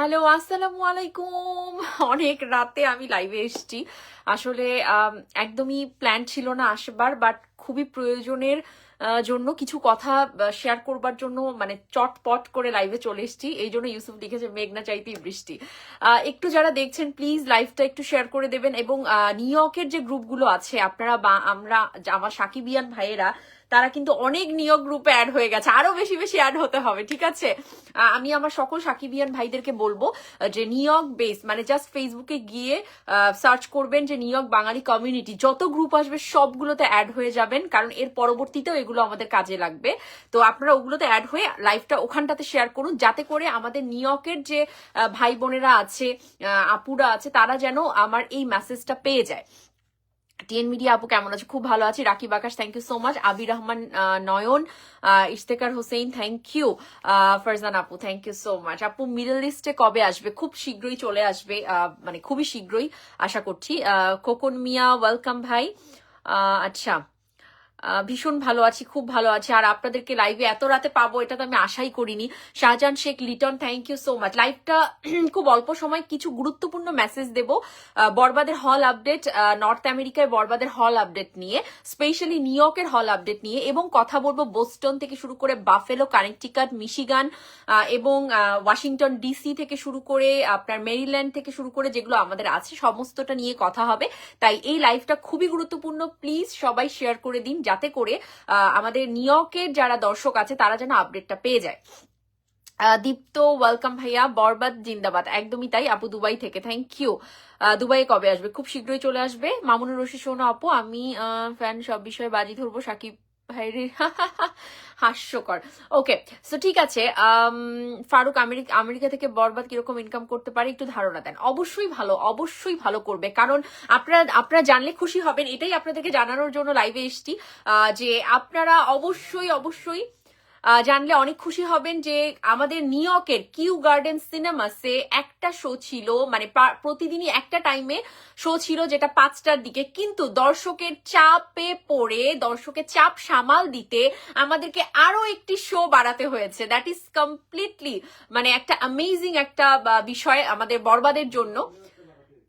Hello, আসসালামু আলাইকুম। অনেক রাতে আমি লাইভে এসছি। আসলে একদমই প্ল্যান ছিল না আসবার বাট খুবই প্রয়োজনের জন্য কিছু কথা শেয়ার করবার জন্য মানে চটপট করে লাইভে চলে এসেছি। এই জন্য ইউসুফ লিখেছে, মেঘনা চাইতেই বৃষ্টি। একটু যারা দেখছেন প্লিজ লাইভটা একটু শেয়ার করে দেবেন এবং নিউ ইয়র্কের যে গ্রুপগুলো আছে, আপনারা বা আমরা, আমার সাকিবিয়ান ভাইয়েরা, তারা কিন্তু অনেক নিয়োগ গ্রুপে অ্যাড হয়ে গেছে। আরও বেশি বেশি অ্যাড হতে হবে, ঠিক আছে? আমি আমার সকল সাকিবিয়ান ভাইদেরকে বলব যে নিয়োগ বেস মানে জাস্ট ফেসবুকে গিয়ে সার্চ করবেন যে নিয়োগ বাঙালি কমিউনিটি যত গ্রুপ আসবে, সবগুলোতে অ্যাড হয়ে যাবেন কারণ এর পরবর্তীতেও এগুলো আমাদের কাজে লাগবে। তো আপনারা ওগুলোতে অ্যাড হয়ে লাইভটা ওখানটাতে শেয়ার করুন, যাতে করে আমাদের নিয়োগের যে ভাই বোনেরা আছে আপুরা আছে, তারা যেন আমার এই মেসেজটা পেয়ে যায়। টিএন মিডিয়া আপু কেমন আছে? খুব ভালো আছি। Rakib Akash thank you so much Abir Rahman Nayan Ishtekar Hossain thank you Farzan আপু থ্যাংক ইউ সো মাচ আপু মিডল লিস্টে কবে আসবে? খুব শীঘ্রই চলে আসবে মানে খুবই শীঘ্রই, আশা করছি। খোকন মিয়া ওয়েলকাম ভাই। আচ্ছা। ভীষণ ভালো আছি, খুব ভালো আছি। আর আপনাদেরকে লাইভে এত রাতে পাবো, এটা তো আমি আশাই করিনি। Shahjahan Sheikh, Liton thank you so much লাইভটা খুব অল্প সময় কিছু গুরুত্বপূর্ণ মেসেজ দেব। বরবাদের হল আপডেট নর্থ আমেরিকায় বরবাদের হল আপডেট নিয়ে স্পেশালি নিউ ইয়র্কের হল আপডেট নিয়ে, এবং কথা বলব বোস্টন থেকে শুরু করে বাফেলো কানেকটিকাট মিশিগান এবং ওয়াশিংটন ডিসি থেকে শুরু করে আপনার মেরিল্যান্ড থেকে শুরু করে যেগুলো আমাদের আছে, সমস্তটা নিয়ে কথা হবে। তাই এই লাইভটা খুবই গুরুত্বপূর্ণ। প্লিজ সবাই শেয়ার করে দিন যাতে করে আমাদের নিয়কের যারা দর্শক আছে, তারা যেন আপডেটটা পেয়ে যায়। দীপ্ত, ওয়েলকাম ভাইয়া, বরবাদ, জিন্দাবাদ। একদমই তাই। আপু দুবাই থেকে। থ্যাংক ইউ দুবাই কবে আসবে? খুব শীঘ্রই চলে আসবে। মামুনুর রশি শোনো আপু, আমি ফ্যান সব বিষয়ে বাজি ধরবো। সাকিব ভাইরে হাস্যকর। ওকে সো ঠিক আছে ফারুক আমেরিকা আমেরিকা থেকে বরবাদ কীরকম ইনকাম করতে পারে একটু ধারণা দেন। অবশ্যই ভালো অবশ্যই ভালো করবে। কারণ আপনারা আপনারা জানলে খুশি হবেন, এটাই আপনাদেরকে জানানোর জন্য লাইভে এসছি যে আপনারা অবশ্যই অবশ্যই জানলে অনেক খুশি হবেন যে আমাদের নিউ ইয়র্কের কিউ গার্ডেন সিনেমাসে একটা শো ছিল মানে প্রতিদিনই একটা টাইমে শো ছিল যেটা পাঁচটার দিকে। কিন্তু দর্শকের চাপে পড়ে, দর্শকের চাপ সামাল দিতে আমাদেরকে আরও একটি শো বাড়াতে হয়েছে। দ্যাট ইজ কমপ্লিটলি মানে একটা অ্যামেজিং একটা বিষয় আমাদের বরবাদের জন্য।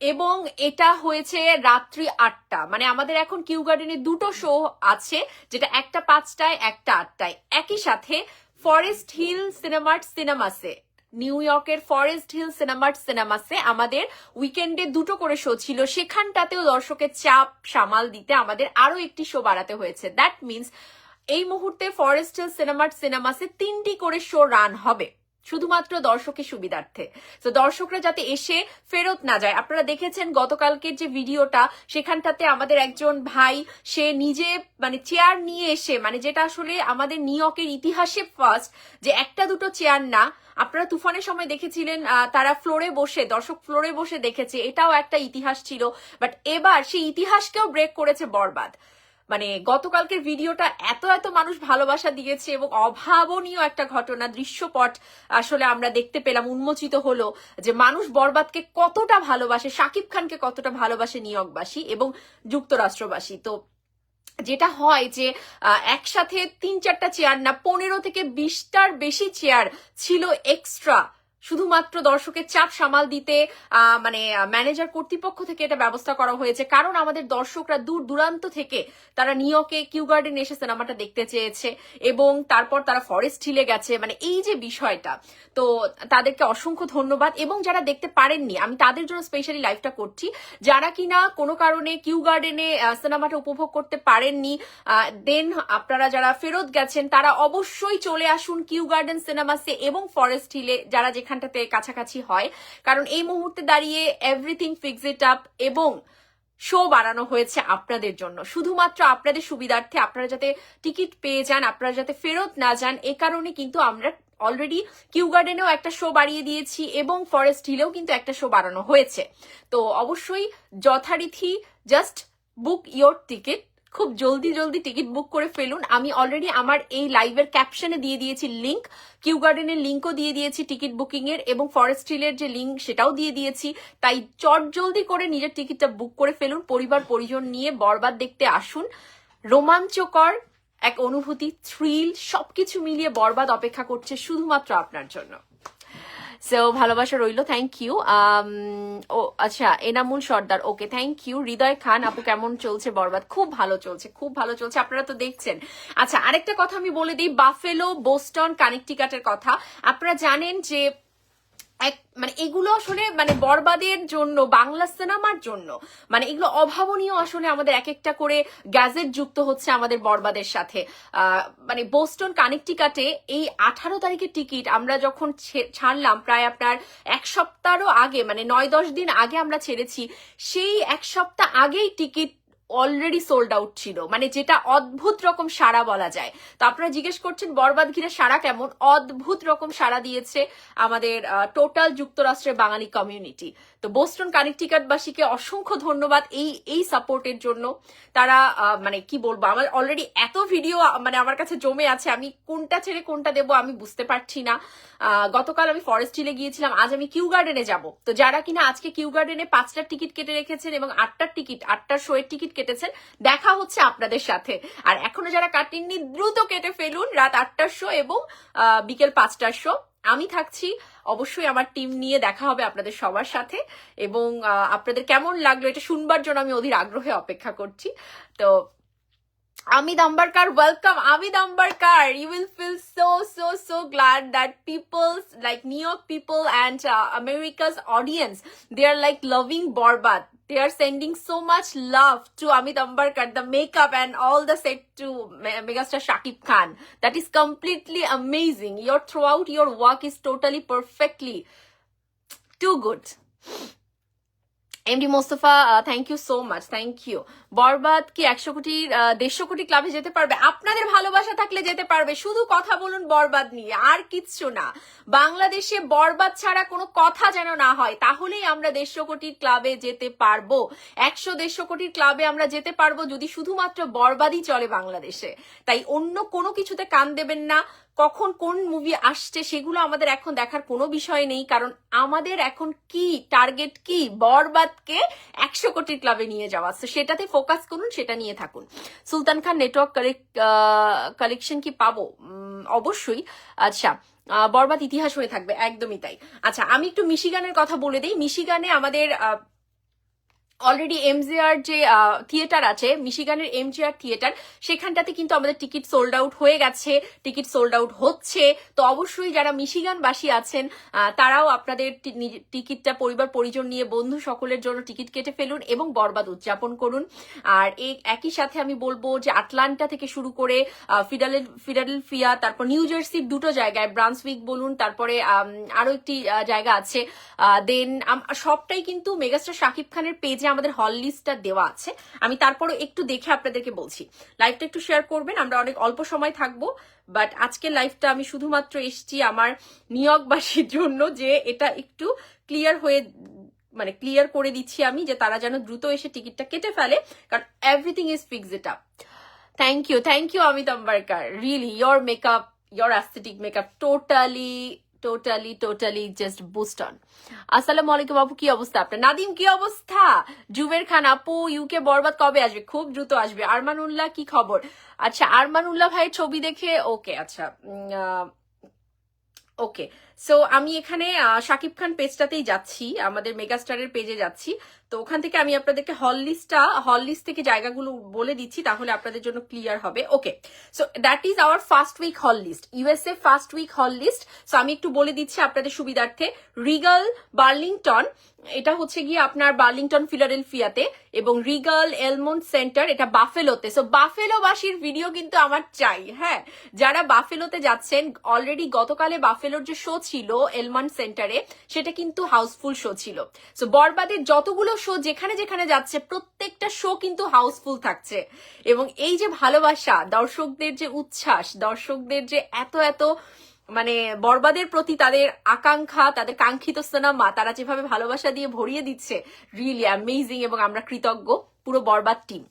এবং এটা হয়েছে রাত্রি আটটা। মানে আমাদের এখন কিউ গার্ডেনে দুটো শো আছে, যেটা একটা পাঁচটায়, একটা আটটায়। একই সাথে ফরেস্ট হিল সিনেমার্ট সিনেমাসে নিউ ইয়র্কের ফরেস্ট হিল সিনেমার্ট সিনেমাসে আমাদের উইকেন্ডে দুটো করে শো ছিল। সেখানটাতেও দর্শকের চাপ সামাল দিতে আমাদের আরও একটি শো বাড়াতে হয়েছে। দ্যাট মিনস এই মুহূর্তে ফরেস্ট হিল সিনেমার্ট সিনেমাসে তিনটি করে শো রান হবে। শুধুমাত্র দর্শকের সুবিধার্থে। তো দর্শকরা যাতে এসে ফেরত না যায়। আপনারা দেখেছেন গতকালকের যে ভিডিওটা, সেখানটাতে আমাদের একজন ভাই, সে নিজে মানে চেয়ার নিয়ে এসে মানে যেটা আসলে আমাদের নিউইয়র্কের ইতিহাসে ফার্স্ট যে একটা দুটো চেয়ার না, আপনারা তুফানের সময় দেখেছিলেন তারা ফ্লোরে বসে, দর্শক ফ্লোরে বসে দেখেছে, এটাও একটা ইতিহাস ছিল। বাট এবার সেই ইতিহাসকেও ব্রেক করেছে বরবাদ। মানে গতকালকের ভিডিওটা এত এত মানুষ ভালোবাসা দিয়েছে এবং অভাবনীয় একটা ঘটনা দৃশ্যপট আসলে আমরা দেখতে পেলাম, উন্মোচিত হলো যে মানুষ বরবাদকে কতটা ভালোবাসে, শাকিব খানকে কতটা ভালোবাসে নিয়োগবাসী এবং যুক্তরাষ্ট্রবাসী। তো যেটা হয় যে একসাথে তিন চারটা চেয়ার না, পনেরো থেকে বিশটার বেশি চেয়ার ছিল এক্সট্রা শুধুমাত্র দর্শকের চাপ সামাল দিতে মানে ম্যানেজার কর্তৃপক্ষ থেকে এটা ব্যবস্থা করা হয়েছে। কারণ আমাদের দর্শকরা দূর দূরান্ত থেকে তারা নিউ ইয়র্কে কিউ গার্ডেন এসে সিনেমাটা দেখতে চেয়েছে এবং তারপর তারা ফরেস্ট হিলে গেছে। মানে এই যে বিষয়টা, তো তাদেরকে অসংখ্য ধন্যবাদ। এবং যারা দেখতে পারেননি, আমি তাদের জন্য স্পেশালি লাইভটা করছি। যারা কিনা কোনো কারণে কিউ গার্ডেনে সিনেমাটা উপভোগ করতে পারেননি দেন আপনারা যারা ফেরত গেছেন, তারা অবশ্যই চলে আসুন কিউ গার্ডেন সিনেমাসে এবং ফরেস্ট হিলে যারা যেখানটাতে কাছাকাছি হয়। কারণ এই মুহূর্তে দাঁড়িয়ে এভরিথিং ফিক্স ইট আপ এবং শো বাড়ানো হয়েছে আপনাদের জন্য। শুধুমাত্র আপনাদের সুবিধার্থে আপনারা যাতে টিকিট পেয়ে যান, আপনারা যাতে ফেরত না যান, এ কারণে কিন্তু আমরা অলরেডি কিউ গার্ডেনেও একটা শো বাড়িয়ে দিয়েছি এবং ফরেস্ট হিলেও কিন্তু একটা শো বাড়ানো হয়েছে। তো অবশ্যই যথারীতি জাস্ট বুক ইয়োর টিকিট খুব জলদি জলদি টিকিট বুক করে ফেলুন। আমি অলরেডি আমার এই লাইভের ক্যাপশনে দিয়ে দিয়েছি লিঙ্ক কিউ গার্ডেনের লিঙ্কও দিয়ে দিয়েছি টিকিট বুকিং এর এবং ফরেস্ট হিলের যে লিঙ্ক সেটাও দিয়ে দিয়েছি। তাই চট জলদি করে নিজের টিকিটটা বুক করে ফেলুন, পরিবার, পরিজন নিয়ে বরবাদ দেখতে আসুন। রোমাঞ্চকর এক অনুভূতি থ্রিল সবকিছু মিলিয়ে বরবাদ অপেক্ষা করছে শুধুমাত্র আপনার জন্য। সো ভালোবাসা রইল থ্যাংক ইউ ও আচ্ছা Enamul Sardar okay thank you Hridoy Khan, আপু কেমন চলছে? বরবাদ, খুব ভালো চলছে, খুব ভালো চলছে, আপনারা তো দেখছেন। আচ্ছা আরেকটা কথা আমি বলে দিই বাফেলো বোস্টন কানেকটিকাটের কথা। আপনারা জানেন যে এক মানে এগুলো আসলে মানে বরবাদের জন্য, বাংলা সিনেমার জন্য মানে এগুলো অভাবনীয় আসলে আমাদের এক একটা করে গ্যাজেট যুক্ত হচ্ছে আমাদের বরবাদের সাথে। মানে বোস্টন, কানেকটিকাটে এই আঠারো তারিখের টিকিট আমরা যখন ছাড়লাম, প্রায় আপনার এক সপ্তাহরও আগে মানে নয় দশ দিন আগে আমরা ছেড়েছি, সেই এক সপ্তাহ আগেই টিকিট অলরেডি সোল্ড আউট ছিল। মানে যেটা অদ্ভুত রকম সাড়া বলা যায়। তো আপনারা জিজ্ঞেস করছেন, বরবাদ ঘিরে সাড়া কেমন? অদ্ভুত রকম সাড়া দিয়েছে আমাদের টোটাল যুক্তরাষ্ট্রের বাঙালি কমিউনিটি তো বোস্টন কানেকটিকাটবাসীকে অসংখ্য ধন্যবাদ এই এই সাপোর্টের জন্য। তারা মানে কি বলব, আমার অলরেডি এত ভিডিও মানে আমার কাছে জমে আছে, আমি কোনটা ছেড়ে কোনটা দেবো আমি বুঝতে পারছি না। গতকাল আমি ফরেস্ট হিলে গিয়েছিলাম, আজ আমি কিউ গার্ডেনে যাব। তো যারা কিনা আজকে কিউ গার্ডেনে পাঁচটার টিকিট কেটে রেখেছেন এবং আটটার টিকিট, আটটার শোয়ের টিকিট কেটেছেন, দেখা হচ্ছে আপনাদের সাথে। আর এখনও যারা কাটেননি, দ্রুত কেটে ফেলুন, রাত আটটার শো এবং বিকেল পাঁচটার শো আমি থাকছি অবশ্যই আমার টিম নিয়ে দেখা হবে আপনাদের সবার সাথে। এবং আপনাদের কেমন লাগল এটা শুনবার জন্য আমি অধীর আগ্রহে অপেক্ষা করছি। তো, আমি দাম্বারকার ওয়েলকাম আমি দাম্বারকার। You will feel so so so glad that peoples like New York people and America's audience they are like loving Borbaad They are sending so much love to Amit Ambarkar, the makeup and all the set to Me- megastar Shakib Khan. That is completely amazing. Your throughout your work is totally perfectly too good. MD Mostafa thank you so much thank you Borbaad কি একশো কোটি দেড়শো কোটি ক্লাবে যেতে পারবে? আপনাদের ভালোবাসা থাকলে যেতে পারবে। শুধু কথা বলুন বরবাদ নিয়ে, আর কিচ্ছু না। বাংলাদেশে বরবাদ ছাড়া কোনো কথা যেন না হয়, তাহলেই আমরা দেড়শো কোটির ক্লাবে যেতে পারব। একশো দেড়শো কোটির ক্লাবে আমরা যেতে পারব যদি শুধুমাত্র বরবাদই চলে বাংলাদেশে। তাই অন্য কোনো কিছুতে কান দেবেন না। কখন কোন মুভি আসছে সেগুলো আমাদের এখন দেখার কোনো বিষয় নেই, কারণ আমাদের এখন কি টার্গেট কি, বরবাদকে একশো কোটির ক্লাবে নিয়ে যাওয়া। তো সেটাতে ফোকাস করুন, সেটা নিয়ে থাকুন। সুলতান খান নেটওয়ার্ক কালেকশন কি পাবো? অবশ্যই। আচ্ছা বরবাদ ইতিহাস হয়ে থাকবে, একদমই তাই। আচ্ছা আমি একটু মিশিগানের কথা বলে দিই। মিশিগানে আমাদের অলরেডি এমজিআর যে থিয়েটার আছে মিশিগানের এমজিআর থিয়েটার সেখানটাতে কিন্তু আমাদের টিকিট সোল্ড আউট হয়ে গেছে টিকিট সোল্ড আউট হচ্ছে। তো অবশ্যই যারা মিশিগানবাসী আছেন তারাও আপনাদের টিকিটটা পরিবার পরিজন নিয়ে বন্ধু সকলের জন্য টিকিট কেটে ফেলুন এবং বরবাদ উদযাপন করুন। আর একই সাথে আমি বলব যে আটলান্টা থেকে শুরু করে আহ, ফিডালেল ফিডালেলফিয়া তারপর নিউ জার্সির দুটো জায়গায় ব্রান্সউইক বলুন তারপরে আম, আরও একটি জায়গা আছে। দেন সবটাই কিন্তু মেগাস্টার শাকিব খানের পেজে আমাদের হল লিস্টটা দেওয়া আছে। আমি তারপরে একটু দেখে আপনাদেরকে বলছি। লাইভটা একটু শেয়ার করবেন, আমরা অনেক অল্প সময় থাকব বাট আজকের লাইভটা আমি শুধুমাত্র এসছি আমার নিয়োগবাসীর জন্য যে এটা একটু ক্লিয়ার হয়ে মানে ক্লিয়ার করে দিচ্ছি আমি যে তারা যেন দ্রুত এসে টিকিটটা কেটে ফেলে, কারণ everything is fix it up thank you thank you Amit Ambarkar really your makeup your aesthetic makeup totally totally totally just boost on আসসালামু আলাইকুম আপু, কি অবস্থা আপনার? নাদিম, কি অবস্থা? জুবের খান আপু ইউকে বরবাদ কবে আসবে? খুব দ্রুত আসবে। আরমান উল্লাহ কি খবর? আচ্ছা আরমান উল্লাহ ভাইয়ের ছবি দেখে ওকে আচ্ছা ওকে সো আমি এখানে শাকিব খান পেজটাতেই যাচ্ছি, আমাদের মেগাস্টারের পেজে যাচ্ছি। তো ওখান থেকে আমি আপনাদেরকে হল লিস্টটা হল লিস্ট থেকে জায়গাগুলো বলে দিচ্ছি, তাহলে আপনাদের জন্য ক্লিয়ার হবে। Okay so that is our first week hall list USA first week hall list so আমি একটু বলে দিচ্ছি আপনাদের সুবিধার্থে। রিগাল বার্লিংটন এটা হচ্ছে গিয়ে আপনার বার্লিংটন ফিলাডেলফিয়াতে এবং রিগাল এলমন্ড সেন্টার এটা বাফেলোতে সো বাফেলোবাসীর ভিডিও কিন্তু আমার চাই হ্যাঁ? যারা বাফেলোতে যাচ্ছেন অলরেডি গতকালে বাফেলোর যে শো ছিল এলমন্ড সেন্টারে, সেটা কিন্তু হাউসফুল শো ছিল। সো বরবাদের যতগুলো শো যেখানে যেখানে যাচ্ছে, প্রত্যেকটা শো কিন্তু হাউসফুল থাকছে। এবং এই যে ভালোবাসা, দর্শকদের যে উচ্ছ্বাস, দর্শকদের যে এত এত মানে বরবাদের প্রতি তাদের আকাঙ্ক্ষা, তাদের কাঙ্ক্ষিত সিনেমা তারা যেভাবে ভালোবাসা দিয়ে ভরিয়ে দিচ্ছে রিয়েলি অ্যামেজিং এবং আমরা কৃতজ্ঞ পুরো বরবাদ টিম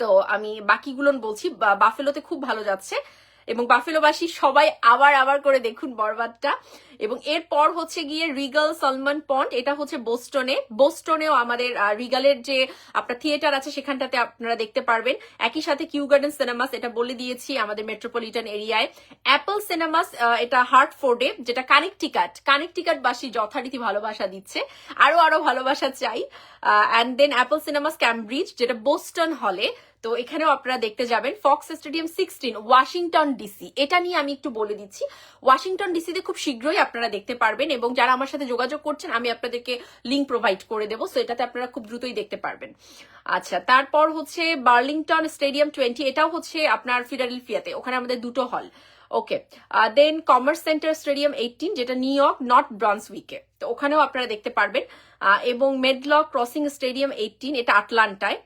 তো, আমি বাকিগুলো বলছি বাফেলোতে খুব ভালো যাচ্ছে। এবং বাফেলোবাসী সবাই আবার আবার করে দেখুন বরবাদটা। এবং এরপর হচ্ছে গিয়ে রিগাল সলমন পন্ট, এটা হচ্ছে বোস্টনে। বোস্টনেও আমাদের রিগালের যে আপনার থিয়েটার আছে সেখানটাতে আপনারা দেখতে পারবেন। একই সাথে কিউ গার্ডেন সিনেমাস, এটা বলে দিয়েছি আমাদের মেট্রোপলিটন এরিয়ায়। অ্যাপল সিনেমাস এটা হার্টফোর্ডে, যেটা কানেকটিকাট কানেকটিকাট বাসী যথারীতি ভালোবাসা দিচ্ছে। আরও আরও ভালোবাসা চাই। And then Apple Cinemas, Cambridge, যেটা বোস্টন হলে। তো এখানেও আপনারা দেখতে যাবেন Fox Stadium sixteen Washington DC এটা নিয়ে আমি একটু বলে দিচ্ছি। ওয়াশিংটন ডিসিতে খুব শীঘ্রই আপনারা দেখতে পারবেন এবং যারা আমার সাথে যোগাযোগ করছেন, আমি আপনাদেরকে লিঙ্ক প্রোভাইড করে দেবো। সো এটাতে আপনারা খুব দ্রুতই দেখতে পারবেন। আচ্ছা তারপর হচ্ছে বার্লিংটন স্টেডিয়াম টোয়েন্টি এটাও হচ্ছে আপনার ফিলাডেলফিয়াতে ওখানে আমাদের দুটো hall okay then Commerce Center Stadium eighteen যেটা নিউ ইয়র্ক নর্থ ব্রন্সউইকে তো ওখানেও আপনারা দেখতে পারবেন। এবং মেডলক ক্রসিং স্টেডিয়াম এইটিন এটা আটলান্টায়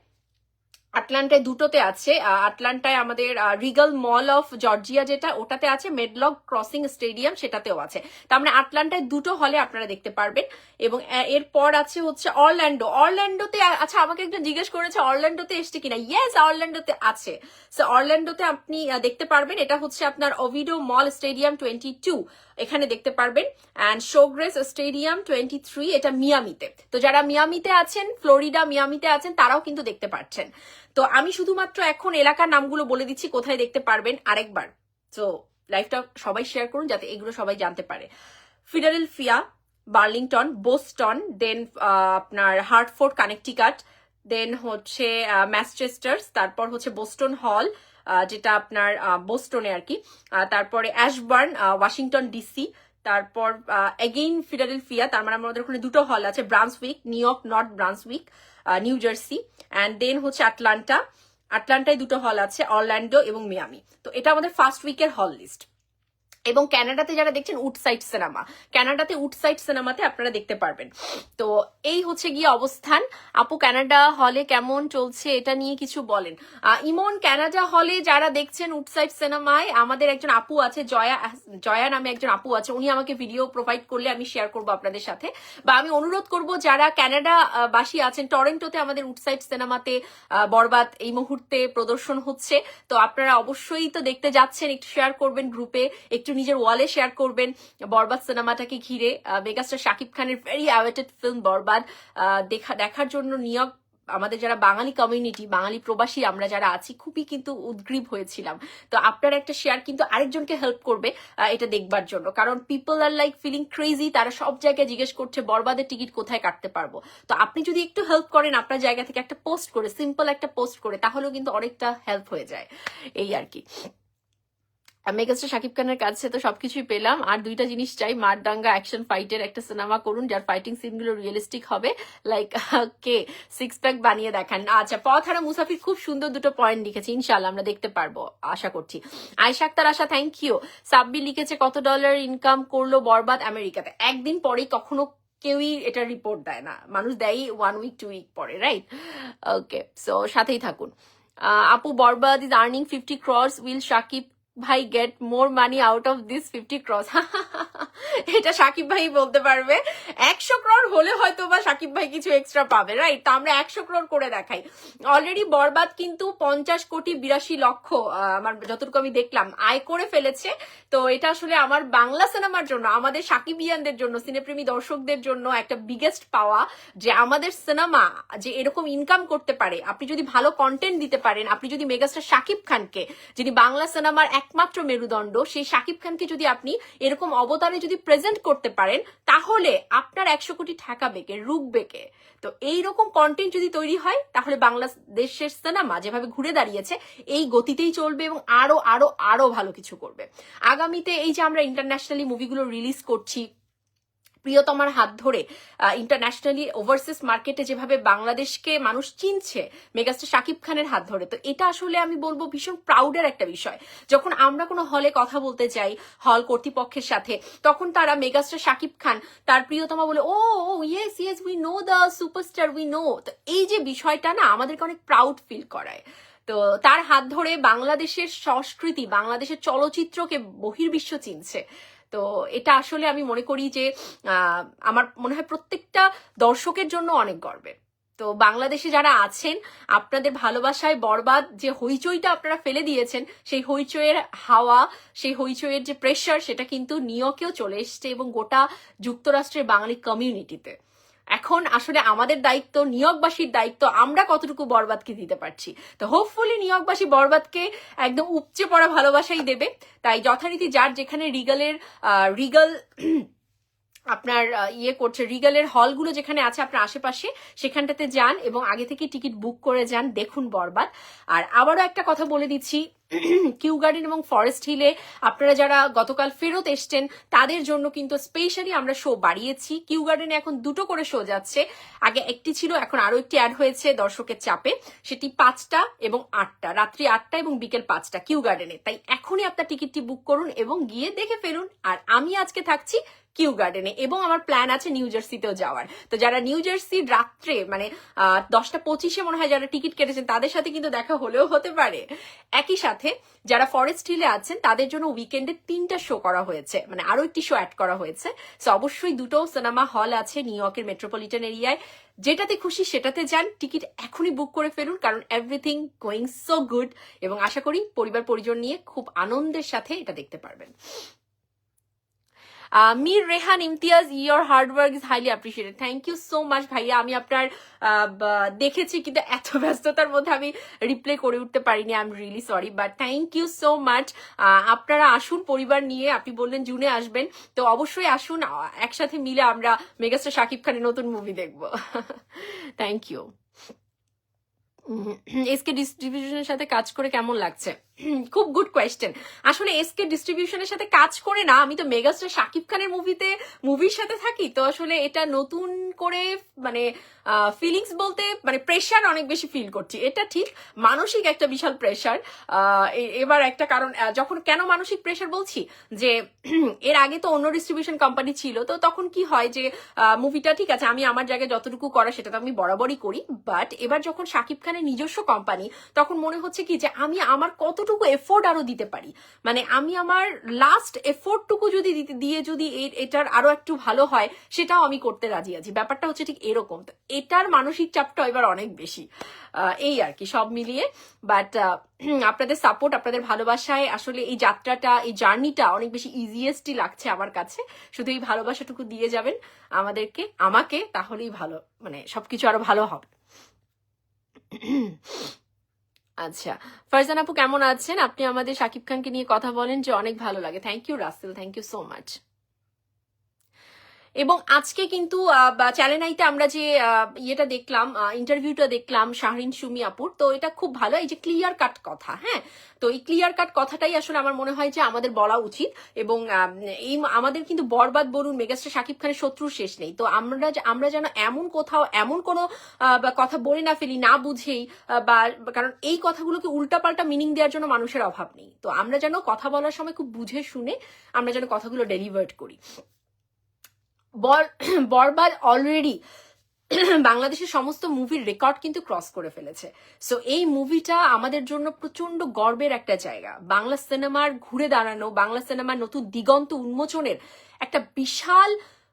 আটলান্টায় দুটোতে আছে। আটলান্টায় আমাদের রিগাল মল অফ জর্জিয়া যেটা, ওটাতে আছে। মেডলক ক্রসিং স্টেডিয়াম সেটাতেও আছে। তার মানে আটলান্টায় দুটো হলে আপনারা দেখতে পারবেন। এবং এরপর আছে হচ্ছে অরল্যান্ডো। অরল্যান্ডোতে আচ্ছা আমাকে একজন জিজ্ঞেস করেছে, অরল্যান্ডোতে এসছে কিনা? ইয়েস অরল্যান্ডোতে আছে। সো অরল্যান্ডোতে আপনি দেখতে পারবেন, এটা হচ্ছে আপনার Oviedo Mall Stadium twenty two এখানে দেখতে পারবেন। And Sawgrass Stadium twenty three এটা মিয়ামিতে। তো যারা মিয়ামিতে আছেন ফ্লোরিডা মিয়ামিতে আছেন, তারাও কিন্তু দেখতে পাচ্ছেন তো আমি শুধুমাত্র এখন এলাকার নামগুলো বলে দিচ্ছি, কোথায় দেখতে পারবেন আরেকবার। তো লাইভটা সবাই শেয়ার করুন যাতে এগুলো সবাই জানতে পারে। ফিলাডেলফিয়া বার্লিংটন বোস্টন দেন আপনার হার্টফোর্ড কানেকটিকাট দেন হচ্ছে ম্যাসচেস্টার্স তারপর হচ্ছে বোস্টন হল যেটা আপনার বোস্টনে আর কি। তারপরে অ্যাশবার্ন ওয়াশিংটন ডিসি তারপর এগেইন ফিলাডেলফিয়া তার মানে আমাদের ওখানে দুটো হল আছে Brunswick New York North Brunswick New Jersey and then হচ্ছে আটলান্টা আটলান্টায় দুটো হল আছে অরল্যান্ডো এবং মিয়ামি তো এটা আমাদের ফার্স্ট উইকের হল লিস্ট এবং ক্যানাডাতে যারা দেখছেন, উডসাইড সিনেমা। ক্যানাডাতে উডসাইড সিনেমাতে আপনারা দেখতে পারবেন। তো এই হচ্ছে গিয়ে অবস্থান। আপু, ক্যানাডা হলে কেমন চলছে এটা নিয়ে কিছু বলেন। ইমন, ক্যানাডা হলে যারা দেখছেন উডসাইড সিনেমায়, আমাদের একজন আপু আছে, জয়া জয়া নামে একজন আপু আছে, উনি আমাকে ভিডিও প্রোভাইড করলে আমি শেয়ার করব আপনাদের সাথে। বা আমি অনুরোধ করব, যারা ক্যানাডা বাসী আছেন, টরেন্টোতে আমাদের উডসাইড সিনেমাতে বরবাদ এই মুহূর্তে প্রদর্শন হচ্ছে। তো আপনারা অবশ্যই তো দেখতে যাচ্ছেন, একটু শেয়ার করবেন গ্রুপে একটু নিজের ওয়ালে শেয়ার করবেন। বরবাদ সিনেমাটাকে ঘিরে মেগাস্টার শাকিব খানের ভেরি অ্যাওয়েটেড ফিল্ম বরবাদ। দেখা, দেখার জন্য নিয়োগ আমাদের যারা বাঙালি কমিউনিটি বাঙালি প্রবাসী, আমরা যারা আছি, খুবই কিন্তু উদ্গ্রীব হয়েছিলাম। তো আপনার একটা শেয়ার কিন্তু আরেকজনকে হেল্প করবে এটা দেখবার জন্য। কারণ people are like feeling crazy তারা সব জায়গায় জিজ্ঞেস করছে, বরবাদের টিকিট কোথায় কাটতে পারব? তো আপনি যদি একটু হেল্প করেন আপনার জায়গা থেকে একটা পোস্ট করে সিম্পল একটা পোস্ট করে, তাহলেও কিন্তু অনেকটা হেল্প হয়ে যায়। এই আর কি। মেগাস্টার শাকিব খানের কাছে তো সবকিছুই পেলাম। আর দুইটা জিনিস চাই মারদাঙ্গা অ্যাকশন ফাইটের একটা সিনেমা করুন, যার ফাইটিং সিনগুলো রিয়েলিস্টিক হবে। লাইক কে? সিক্স প্যাক বানিয়ে দেখান। আচ্ছা পথহারা মুসাফির খুব সুন্দর দুটো পয়েন্ট লিখেছে ইনশাল্লাহ আমরা দেখতে পারব, আশা করছি। আয়শা আক্তার, আশা থ্যাংক ইউ সাব্বির লিখেছে, কত ডলার ইনকাম করল বরবাদ আমেরিকাতে? একদিন পরেই কখনো কেউই এটা রিপোর্ট দেয় না। মানুষ দেয় ওয়ান উইক টু উইক পরে রাইট ওকে সো সাথেই থাকুন। আপু, Borbaad is earning fifty cross will Shakib ভাই get more money out of this fifty cross এটা সাকিব ভাই বলতে পারবে। একশো হলে হয়তো বা সাকিব ভাই কিছু এক্সট্রা পাবে রাইট তো আমরা একশো ক্রোর করে দেখাই। অলরেডি বরবাদ কিন্তু পঞ্চাশ কোটি বিরাশি লক্ষ আমার যতটুকু আমি দেখলাম, আয় করে ফেলেছে। তো এটা আসলে আমার বাংলা সিনেমার জন্য, আমাদের সাকিবিয়ানদের জন্য, সিনেপ্রেমী দর্শকদের জন্য একটা বিগেস্ট পাওয়া যে আমাদের সিনেমা যে এরকম ইনকাম করতে পারে। আপনি যদি ভালো কন্টেন্ট দিতে পারেন, আপনি যদি মেগাস্টার শাকিব খানকে, যিনি বাংলা সিনেমার একমাত্র মেরুদণ্ড, সেই শাকিব খানকে যদি আপনি এরকম অবতারে যদি প্রেজেন্ট করতে পারেন, তাহলে আপনার একশো কোটি ঠেকাবে কে রুখবে কে তো এইরকম কন্টেন্ট যদি তৈরি হয়, তাহলে বাংলাদেশের সিনেমা যেভাবে ঘুরে দাঁড়িয়েছে, এই গতিতেই চলবে এবং আরও আরও আরও ভালো কিছু করবে। আগামীতে এই যে আমরা ইন্টারন্যাশনালি মুভিগুলো রিলিজ করছি প্রিয়তমার হাত ধরে ইন্টারন্যাশনালি ওভারসিজ মার্কেটে যেভাবে বাংলাদেশকে মানুষ চিনছে, মেগাস্টার শাকিব খানের হাত ধরে। তো এটা আসলে আমি বলব ভীষণ প্রাউডের একটা বিষয়। যখন আমরা কোনো হলে কথা বলতে যাই হল কর্তৃপক্ষের সাথে, তখন তারা মেগাস্টার শাকিব খান, তার প্রিয়তমা বলে, ও yes yes we know the superstar we know তো এই যে বিষয়টা না, আমাদেরকে অনেক প্রাউড ফিল করায়। তো তার হাত ধরে বাংলাদেশের সংস্কৃতি, বাংলাদেশের চলচ্চিত্রকে বহির্বিশ্ব চিনছে। তো এটা আসলে আমি মনে করি যে আমার মনে হয় প্রত্যেকটা দর্শকের জন্য অনেক গর্বের। তো বাংলাদেশে যারা আছেন, আপনাদের ভালোবাসায় বরবাদ যে হইচইটা আপনারা ফেলে দিয়েছেন, সেই হইচইয়ের হাওয়া, সেই হইচইয়ের যে প্রেশার সেটা কিন্তু নিয়কেও চলে এসছে এবং গোটা যুক্তরাষ্ট্রের বাঙালি কমিউনিটিতে এখন আসলে আমাদের দায়িত্ব, নিয়োগবাসীর দায়িত্ব, আমরা কতটুকু বরবাদকে দিতে পারছি? তো হোপফুলি নিয়োগবাসী বরবাদকে একদম উপচে পড়া ভালোবাসাই দেবে। তাই যথারীতি যার যেখানে রিগালের রিগাল আপনার ইয়ে করছে, রিগালের হলগুলো যেখানে আছে আপনার আশেপাশে, সেখানটাতে যান এবং আগে থেকে টিকিট বুক করে যান, দেখুন বরবাদ। আর আবারও একটা কথা বলে দিচ্ছি, কিউ গার্ডেন এবং ফরেস্ট হিলে আপনারা যারা গতকাল ফেরত এসছেন, তাদের জন্য কিন্তু স্পেশালি আমরা শো বাড়িয়েছি। কিউ গার্ডেনে এখন দুটো করে শো যাচ্ছে। আগে একটি ছিল, এখন আরও একটি অ্যাড হয়েছে দর্শকের চাপে। সেটি পাঁচটা এবং আটটা, রাত্রি আটটা এবং বিকেল পাঁচটা কিউ গার্ডেনে। তাই এখনই আপনার টিকিটটি বুক করুন এবং গিয়ে দেখে ফেরুন আর আমি আজকে থাকছি কিউ গার্ডেনে এবং আমার প্ল্যান আছে নিউ জার্সিতেও যাওয়ার। তো যারা নিউ জার্সি রাত্রে মানে দশটা পঁচিশে মনে হয় যারা টিকিট কেটেছেন, তাদের সাথে কিন্তু দেখা হলেও হতে পারে। একই সাথে, যারা ফরেস্ট হিলে আছেন, তাদের জন্য উইকেন্ডে তিনটা শো করা হয়েছে মানে আরও একটি শো অ্যাড করা হয়েছে। সো অবশ্যই দুটো সিনেমা হল আছে নিউ ইয়র্কের মেট্রোপলিটন এরিয়ায়। যেটাতে খুশি সেটাতে যান, টিকিট এখনই বুক করে ফেলুন, কারণ এভরিথিং গোয়িং সো গুড এবং আশা করি পরিবার পরিজন নিয়ে খুব আনন্দের সাথে এটা দেখতে পারবেন। Mir Rehan Imtiaz your hard work is highly appreciated thank you so much ভাইয়া। আমি আপনার দেখেছি কিন্তু এত ব্যস্ততার মধ্যে আমি রিপ্লে করে উঠতে পারিনি। I am really sorry but thank you so much আপনারা আসুন পরিবার নিয়ে। আপনি বললেন জুনে আসবেন। তো অবশ্যই আসুন। একসাথে মিলে আমরা মেগাস্টার শাকিব খানের নতুন মুভি দেখব। থ্যাংক ইউ এসকে ডিস্ট্রিবিউশনের সাথে কাজ করে কেমন লাগছে? খুব গুড কোয়েশ্চেন আসলে এসকে ডিস্ট্রিবিউশনের সাথে কাজ করে না, আমি তো মেগাস্টার শাকিব খানের মুভিতে মুভির সাথে থাকি, তো আসলে এটা নতুন করে মানে ফিলিংস বলতে মানে প্রেশার অনেক বেশি ফিল করছি। এটা ঠিক, মানসিক একটা বিশাল প্রেশার এবার একটা কারণ যখন কেন মানসিক প্রেশার বলছি? যে, এর আগে তো অন্য ডিস্ট্রিবিউশন কোম্পানি ছিল, তো তখন কি হয় যে মুভিটা ঠিক আছে, আমি আমার জায়গায় যতটুকু করা, সেটা তো আমি বরাবরই করি বাট এবার যখন শাকিব খানের নিজস্ব কোম্পানি তখন মনে হচ্ছে কি যে আমি আমার কতটুকু এফোর্ট আরও দিতে পারি। মানে আমি আমার লাস্ট এফোর্টটুকু যদি দিয়ে যদি এটার আরও একটু ভালো হয়, সেটাও আমি করতে রাজি আছি। ব্যাপারটা হচ্ছে ঠিক এরকম। তো এটার মানসিক চাপটা এবার অনেক বেশি। এই আর কি, সব মিলিয়ে। বাট আপনাদের সাপোর্ট আপনাদের ভালোবাসায় আসলে এই যাত্রাটা, এই জার্নিটা অনেক বেশি ইজিয়েস্টই লাগছে আমার কাছে। শুধু এই ভালোবাসাটুকু দিয়ে যাবেন আমাদেরকে, আমাকে, তাহলেই ভালো মানে সবকিছু আরও ভালো হবে। আচ্ছা ফারজান আপু কেমন আছেন? আপনি আমাদের সাকিব খানকে নিয়ে কথা বলেন যে অনেক ভালো লাগে। Thank you Rasel. Thank you so much এবং আজকে কিন্তু চ্যানেলাইতে আমরা যে ইয়েটা দেখলাম ইন্টারভিউটা দেখলাম শাহরিন সুমি আপুর, তো এটা খুব ভালো। এই যে ক্লিয়ার কাট কথা হ্যাঁ? তো এই ক্লিয়ার কাট কথাটাই আসলে আমার মনে হয় যে আমাদের বলা উচিত এবং এই আমাদের কিন্তু বরবাদ বলুন মেগাস্টার শাকিব খানের শত্রুর শেষ নেই। তো আমরা আমরা যেন এমন কোথাও, এমন কোনো কথা বলে না ফেলি, না বুঝেই বা, কারণ এই কথাগুলোকে উল্টাপাল্টা মিনিং দেওয়ার জন্য মানুষের অভাব নেই। তো আমরা যেন কথা বলার সময় খুব বুঝে শুনে আমরা যেন কথাগুলো ডেলিভার্ড করি। বরবাদ অলরেডি বাংলাদেশের সমস্ত মুভির রেকর্ড কিন্তু ক্রস করে ফেলেছে। সো এই মুভিটা আমাদের জন্য প্রচণ্ড গর্বের একটা জায়গা। বাংলা সিনেমার ঘুরে দাঁড়ানো, বাংলা সিনেমার নতুন দিগন্ত উন্মোচনের একটা বিশাল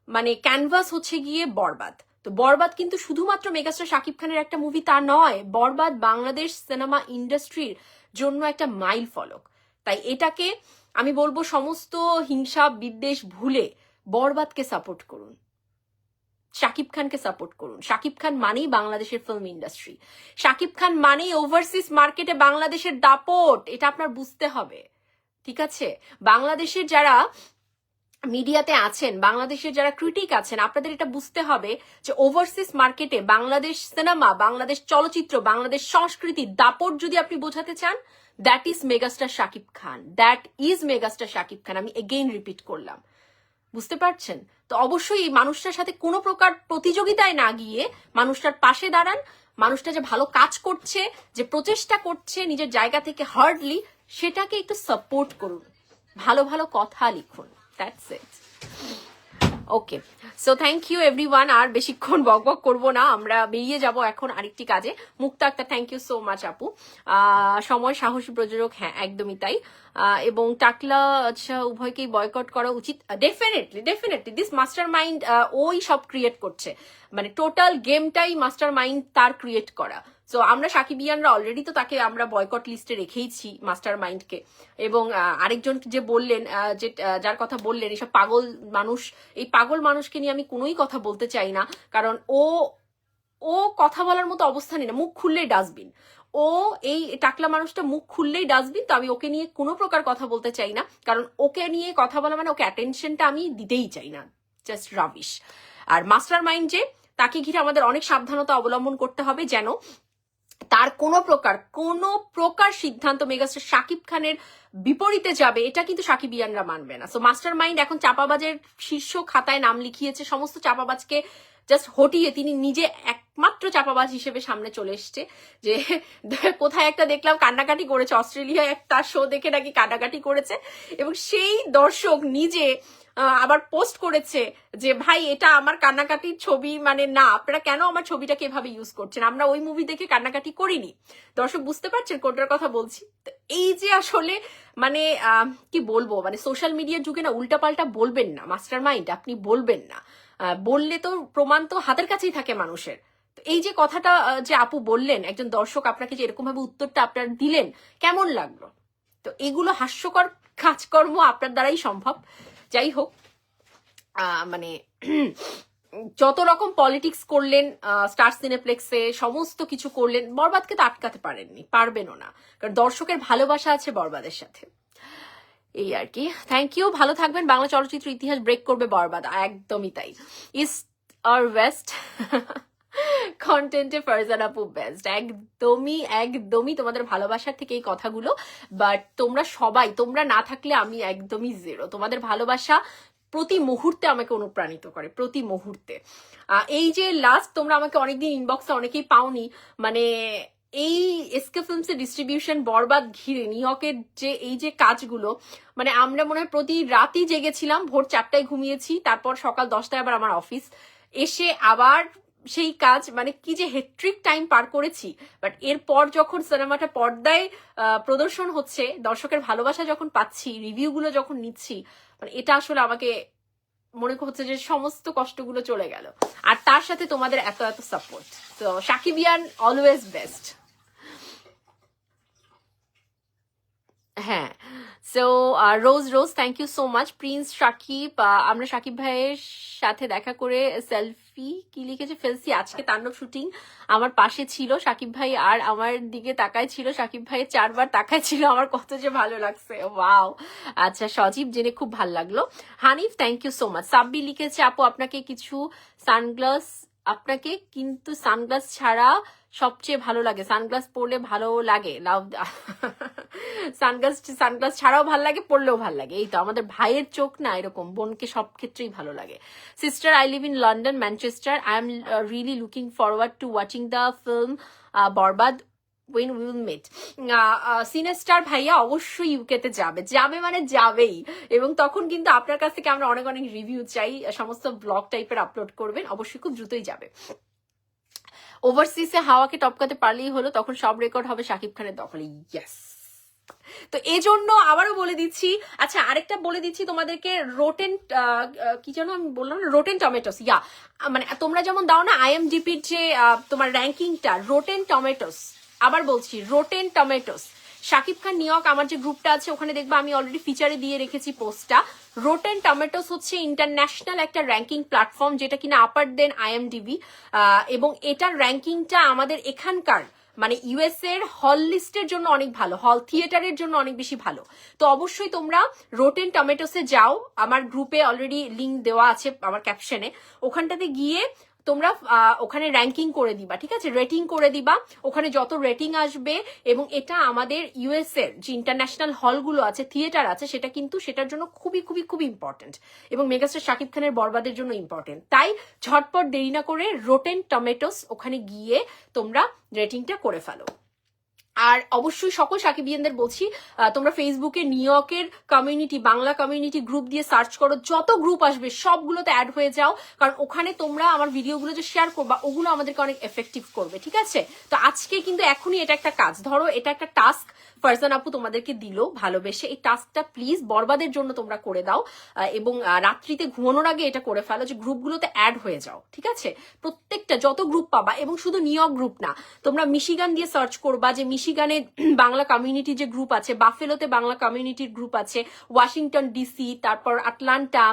মানে ক্যানভাস হচ্ছে গিয়ে বরবাদ। তো বরবাদ কিন্তু শুধুমাত্র মেগাস্টার শাকিব খানের একটা মুভি তা নয়, বরবাদ বাংলাদেশ সিনেমা ইন্ডাস্ট্রির জন্য একটা মাইল ফলক। তাই এটাকে আমি বলব সমস্ত হিংসা বিদ্বেষ ভুলে বরবাদকে সাপোর্ট করুন। শাকিব খানকে সাপোর্ট করুন। শাকিব খান মানেই বাংলাদেশের ফিল্ম ইন্ডাস্ট্রি শাকিব খান মানেই ওভারসিজ মার্কেটে বাংলাদেশের দাপট, এটা আপনার বুঝতে হবে। ঠিক আছে? বাংলাদেশের যারা মিডিয়াতে আছেন, বাংলাদেশের যারা ক্রিটিক আছেন, আপনাদের এটা বুঝতে হবে যে ওভারসিজ মার্কেটে বাংলাদেশ সিনেমা বাংলাদেশ চলচ্চিত্র, বাংলাদেশ সংস্কৃতি দাপট যদি আপনি বোঝাতে চান that is megastar Shakib Khan. That is megastar Shakib Khan. আমি এগেইন রিপিট করলাম। বুঝতে পারছেন? তো অবশ্যই মানুষটার সাথে কোনো প্রকার প্রতিযোগিতায় না গিয়ে মানুষটার পাশে দাঁড়ান, মানুষটা যে ভালো কাজ করছে, যে প্রচেষ্টা করছে নিজের জায়গা থেকে হার্ডলি সেটাকে একটু সাপোর্ট করুন। ভালো ভালো কথা লিখুন that's it okay so thank you everyone আর বেশিক্ষণ বক বক করব না। আমরা বেরিয়ে যাব এখন আরেকটি কাজে। Mukta Akter thank you so much আপু। সময় সাহসী প্রযোজক হ্যাঁ একদমই তাই। এবং টাকলা আচ্ছা উভয়কেই বয়কট করা উচিত। Definitely definitely this mastermind ওই সব ক্রিয়েট করছে। মানে টোটাল গেমটাই মাস্টার মাইন্ড তার ক্রিয়েট করা। সো আমরা সাকিবিয়ানরা অলরেডি তো তাকে আমরা বয়কট লিস্টে রেখেইছি মাস্টার মাইন্ডকে এবং আরেকজন যে বললেন যে যার কথা বললেন, এসব পাগল মানুষ, এই পাগল মানুষকে নিয়ে আমি কোনোই কথা বলতে চাই না। কারণ ও ও কথা বলার মতো অবস্থা নেই না, মুখ খুললেই ডাস্টবিন ও এই টাকলা মানুষটা মুখ খুললেই ডাস্টবিন তো আমি ওকে নিয়ে কোনো প্রকার কথা বলতে চাই না। কারণ ওকে নিয়ে কথা বলা মানে ওকে অ্যাটেনশনটা আমি দিতেই চাই না। জাস্ট রাবিশ আর মাস্টার মাইন্ড যে, তাকে ঘিরে আমাদের অনেক সাবধানতা অবলম্বন করতে হবে যেন তার কোনো প্রকার কোনো প্রকার সিদ্ধান্ত মেগাস্টার শাকিব খানের বিপরীতে যাবে, এটা কিন্তু সাকিবিয়ানরা মানবে না। সো মাস্টার মাইন্ড এখন চাপাবাজের শীর্ষ খাতায় নাম লিখিয়েছে, সমস্ত চাপাবাজকে জাস্ট হটিয়ে তিনি নিজে একমাত্র চাপাবাজ হিসেবে সামনে চলে এসছে যে, কোথায় একটা দেখলাম কান্নাকাটি করেছে, অস্ট্রেলিয়ায় একটা শো দেখে নাকি কান্নাকাটি করেছে। এবং সেই দর্শক নিজে আবার পোস্ট করেছে যে, ভাই, এটা আমার কান্নাকাটির ছবি মানে না, আপনারা কেন আমার ছবিটাকে এভাবে ইউজ করছেন? আমরা ওই মুভি দেখে কান্নাকাটি করিনি। দর্শক, বুঝতে পারছেন কোনটার কথা বলছি? এই যে আসলে মানে কি বলব মানে সোশ্যাল মিডিয়ার যুগে না উল্টাপাল্টা বলবেন না মাস্টার মাইন্ড আপনি বলবেন না। বললে তো প্রমাণ তো হাতের কাছেই থাকে মানুষের। এই যে কথাটা যে আপু বললেন, একজন দর্শক আপনাকে যে এরকম ভাবে উত্তরটা আপনার দিলেন, কেমন লাগল? তো এগুলো হাস্যকর কাজকর্ম আপনার দ্বারাই সম্ভব। যাই হোক মানে যত রকম পলিটিক্স করলেন স্টার সিনেপ্লেক্সে সমস্ত কিছু করলেন, বরবাদকে তো আটকাতে পারেননি, পারবেনও না। কারণ দর্শকের ভালোবাসা আছে বরবাদের সাথে। এই আর কি। থ্যাংক ইউ ভালো থাকবেন। বাংলা চলচ্চিত্র ইতিহাস ব্রেক করবে বরবাদ। একদমই তাই। ইস্ট আর ওয়েস্ট কন্টেন্টে ফারজান আপু বেস্ট একদমই একদমই তোমাদের ভালোবাসার থেকে এই কথাগুলো বাট তোমরা সবাই, তোমরা না থাকলে আমি একদমই জিরো তোমাদের ভালোবাসা প্রতি মুহূর্তে আমাকে অনুপ্রাণিত করে, প্রতি মুহূর্তে। এই যে লাস্ট তোমরা আমাকে অনেকদিন ইনবক্সে অনেকেই পাওনি মানে এই এসকে ফিল্মস এর ডিস্ট্রিবিউশন বরবাদ ঘিরে নিউইয়র্কের যে, এই যে কাজগুলো মানে আমরা মনে হয় প্রতি রাতই জেগেছিলাম, ভোর চারটায় ঘুমিয়েছি, তারপর সকাল দশটায় আবার আমার অফিস এসে আবার সেই কাজ মানে কি যে হেট্রিক টাইম পার করেছি বাট এরপর যখন সিনেমাটা পর্দায় প্রদর্শন হচ্ছে, দর্শকের ভালোবাসা যখন পাচ্ছি রিভিউগুলো যখন নিচ্ছি মানে এটা আসলে আমাকে মনে হচ্ছে যে সমস্ত কষ্টগুলো চলে গেল। আর তার সাথে তোমাদের এত এত সাপোর্ট তো সাকিবিয়ান অলওয়েজ বেস্ট হ্যাঁ। সো রোজ রোজ thank you so much prince Shakib আমরা সাকিব ভাইয়ের সাথে দেখা করে সেলফি কি লিখেছে? ফেলসি আজকে তাণ্ডব শুটিং আমার পাশে ছিল সাকিব ভাই আর আমার দিকে তাকায় ছিল সাকিব ভাই। চারবার তাকায় ছিল, আমার কত যে ভালো লাগছে। ওয়াও আচ্ছা সজীব, জেনে খুব ভালো লাগল। Hanif thank you so much Sabbi লিখেছে, আপু, আপনাকে কিছু সানগ্লাস আপনাকে কিন্তু সানগ্লাস ছাড়া সবচেয়ে ভালো লাগে। সানগ্লাস পরলে ভালো লাগে। লাভ সানগ্লাস সানগ্লাস ছাড়াও ভালো লাগে, পরলেও ভালো লাগে। এই তো, আমাদের ভাইয়ের চোখ না এরকম, বোনকে সব ক্ষেত্রেই ভালো লাগে। Sister I live in London Manchester I am really looking forward to watching the film Borbaad when will met cinestar ভাইয়া অবশ্যই ইউকেতে যাবে। যাবে মানে যাবেই। এবং তখন কিন্তু আপনার কাছ থেকে আমরা অনেক অনেক রিভিউ চাই। সমস্ত ব্লগ টাইপের আপলোড করবেন। অবশ্যই খুব দ্রুতই যাবে। ওভারসিসে হাওয়াকে টপকাতে পারলেই হলো, তখন সব রেকর্ড হবে শাকিব খানের দখলে ইয়াস তো এই জন্য আবারও বলে দিচ্ছি আচ্ছা আরেকটা বলে দিচ্ছি তোমাদেরকে রোটেন কি যেন আমি বললাম রোটেন টমেটোস ইয়া মানে তোমরা যেমন দাও না আইএমডিপির যে তোমার র্যাঙ্কিংটা রোটেন টমেটোস আবার বলছি রোটেন টমেটোস শাকিব খান নিয়ক আমার যে গ্রুপটা আছে, ওখানে দেখবা আমি অলরেডি ফিচারে দিয়ে রেখেছি পোস্টটা রোটেন টমেটোস হচ্ছে ইন্টারন্যাশনাল একটা র্যাঙ্কিং প্ল্যাটফর্ম যেটা কিনা আপার দেন আইএমডিবি এবং এটার র্যাঙ্কিংটা আমাদের এখানকার মানে ইউএস এর হল লিস্টের জন্য অনেক ভালো হল থিয়েটারের জন্য অনেক বেশি ভালো। তো অবশ্যই তোমরা রোটেন টমেটোসে যাও, আমার গ্রুপে অলরেডি লিঙ্ক দেওয়া আছে আমার ক্যাপশনে ওখানটাতে গিয়ে তোমরা ওখানে র্যাঙ্কিং করে দিবা, ঠিক আছে? রেটিং করে দিবা, ওখানে যত রেটিং আসবে এবং এটা আমাদের ইউএস এর যে ইন্টারন্যাশনাল হলগুলো আছে থিয়েটার আছে, সেটা কিন্তু সেটার জন্য খুবই খুবই খুবই ইম্পর্টেন্ট এবং মেগাস্টার শাকিব খানের বরবাদের জন্য ইম্পর্টেন্ট তাই ঝটপট দেরি না করে রোটেন টমেটোস ওখানে গিয়ে তোমরা রেটিংটা করে ফেলো। আর অবশ্যই সকল সাকিবিয়ানদের বলছি তোমরা ফেসবুকে নিউ ইয়র্কের কমিউনিটি বাংলা কমিউনিটি গ্রুপ দিয়ে সার্চ করো, যত গ্রুপ আসবে সবগুলোতে অ্যাড হয়ে যাও, কারণ ওখানে তোমরা আমার ভিডিওগুলো যে শেয়ার করবা ওগুলো আমাদেরকে অনেক এফেক্টিভ করবে, ঠিক আছে? তো আজকে কিন্তু এখনই এটা একটা কাজ, ধরো এটা একটা টাস্ক ফারজান আপু তোমাদেরকে দিল, ভালোবেসে। এই টাস্কটা প্লিজ বরবাদের জন্য তোমরা করে দাও এবং রাত্রিতে ঘুমানোর আগে এটা করে ফেলো যে গ্রুপগুলোতে অ্যাড হয়ে যাও, ঠিক আছে? প্রত্যেকটা, যত গ্রুপ পাবা, এবং শুধু ইয়র্ক গ্রুপ না, তোমরা মিশিগান দিয়ে সার্চ করবা যে মিশিগানে বাংলা কমিউনিটি যে গ্রুপ আছে বাফেলোতে বাংলা কমিউনিটির গ্রুপ আছে ওয়াশিংটন ডিসি তারপর আটলান্টা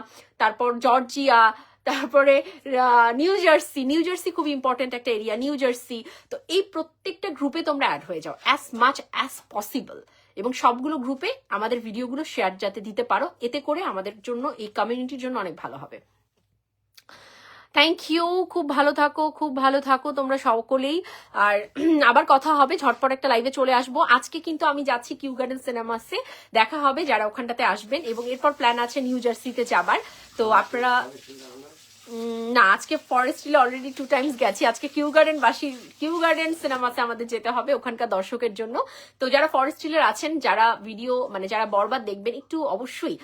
তারপর জর্জিয়া তারপরে নিউ জার্সি নিউ জার্সি খুব ইম্পর্টেন্ট একটা এরিয়া নিউ জার্সি তো এই প্রত্যেকটা গ্রুপে তোমরা অ্যাড হয়ে যাও অ্যাজ মাচ অ্যাজ পসিবল এবং সবগুলো গ্রুপে আমাদের ভিডিওগুলো শেয়ার যাতে দিতে পারো, এতে করে আমাদের জন্য, এই কমিউনিটির জন্য অনেক ভালো হবে। থ্যাংক ইউ খুব ভালো থাকো, খুব ভালো থাকো তোমরা সকলেই। আর আবার কথা হবে, ঝটপট একটা লাইভে চলে আসব। আজকে কিন্তু আমি যাচ্ছি কিউ গার্ডেন সিনেমাসে দেখা হবে যারা ওখানটাতে আসবেন। এবং এরপর প্ল্যান আছে নিউ জার্সিতে যাবার। তো আপনারা না, আজকে ফরেস্ট হিলে অলরেডি টু টাইমস গেছি। আজকে কিউ গার্ডেন বাসি কিউ গার্ডেন সিনেমাতে আমাদের যেতে হবে ওখানকার দর্শকের জন্য। তো যারা ফরেস্ট হিলের আছেন, যারা ভিডিও মানে যারা বরবাদ দেখবেন, একটু অবশ্যই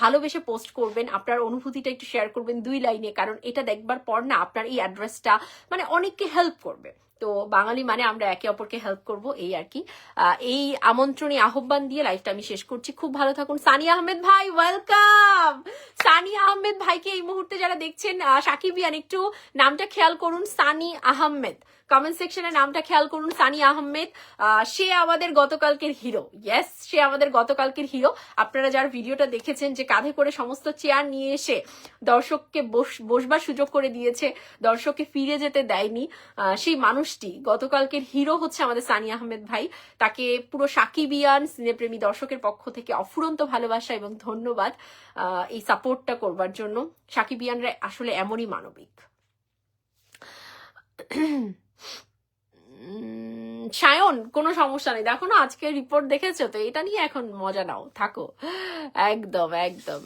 ভালোবেসে পোস্ট করবেন। আপনার অনুভূতিটা একটু শেয়ার করবেন দুই লাইনে, কারণ এটা দেখবার পর না আপনার এই অ্যাড্রেসটা মানে অনেককে হেল্প করবে। তো বাঙালি মানে আমরা একে অপরকে হেল্প করব এই আর কি। এই আমন্ত্রণে আহ্বান দিয়ে লাইফটা আমি শেষ করছি। খুব ভালো থাকুন। সানি আহমেদ ভাই ওয়েলকাম সানি আহমেদ ভাইকে এই মুহূর্তে যারা দেখছেন সাকিব ইয়ান একটু নামটা খেয়াল করুন সানি আহমেদ। কমেন্ট সেকশনে নামটা খেয়াল করুন সানি আহমেদ। আহ, সে আমাদের গতকালকের হিরো ইয়েস সে আমাদের গতকালকের হিরো আপনারা যার ভিডিওটা দেখেছেন যে কাঁধে করে সমস্ত চেয়ার নিয়ে এসে দর্শককে বস- বসবার সুযোগ করে দিয়েছে দর্শককে ফিরে যেতে দেয়নি সেই মানুষটি গতকালকের হিরো হচ্ছে আমাদের সানি আহমেদ ভাই। তাকে পুরো সাকিবিয়ান সিনেপ্রেমী দর্শকের পক্ষ থেকে অফুরন্ত ভালোবাসা এবং ধন্যবাদ এই সাপোর্টটা করবার জন্য। সাকিবিয়ানরা আসলে এমনই মানবিক। সায়ন, কোনো সমস্যা নেই। দেখো না, আজকে রিপোর্ট দেখেছ তো? এটা নিয়ে এখন মজা নাও, থাকো। একদম একদম।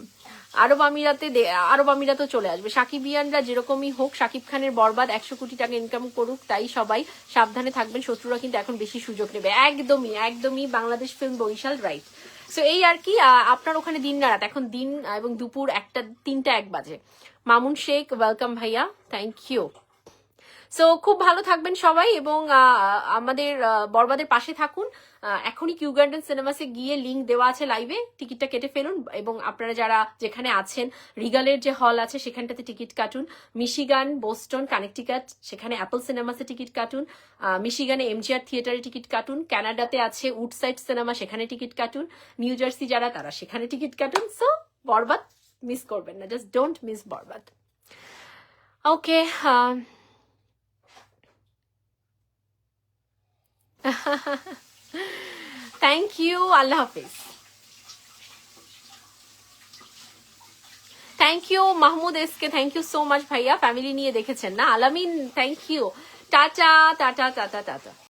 আরব আমিরাতে আরব আমিরাতে চলে আসবে। সাকিবিয়ানরা যেরকমই হোক, সাকিব খানের বরবাদ একশো কোটি টাকা ইনকাম করুক, তাই সবাই সাবধানে থাকবেন। শত্রুরা কিন্তু এখন বেশি সুযোগ নেবে। একদমই একদমই Bangladesh film Barishal right so এই আর কি আপনার ওখানে দিন না রাত। এখন দিন এবং দুপুর একটা, তিনটা এক বাজে। মামুন শেখ ওয়েলকাম ভাইয়া। থ্যাংক ইউ সো খুব ভালো থাকবেন সবাই এবং আমাদের বরবাদের পাশে থাকুন। এখনই কিউ গার্ডেন সিনেমাসে গিয়ে লিঙ্ক দেওয়া আছে লাইভে টিকিটটা কেটে ফেলুন এবং আপনারা যারা যেখানে আছেন রিগালের যে হল আছে সেখানটাতে টিকিট কাটুন। মিশিগান বোস্টন কানেকটিকাট সেখানে অ্যাপল সিনেমাসে টিকিট কাটুন। মিশিগানে এমজিআর থিয়েটারে টিকিট কাটুন। কানাডাতে আছে উডসাইড সিনেমা সেখানে টিকিট কাটুন। নিউ জার্সি যারা, তারা সেখানে টিকিট কাটুন। সো বরবাদ মিস করবেন না। Just don't miss Borbaad. Okay thank you Allah Hafiz thank you Mahmud SK thank you so much ভাইয়া ফ্যামিলি নিয়ে দেখেছেন না? Alamin thank you tata tata tata tata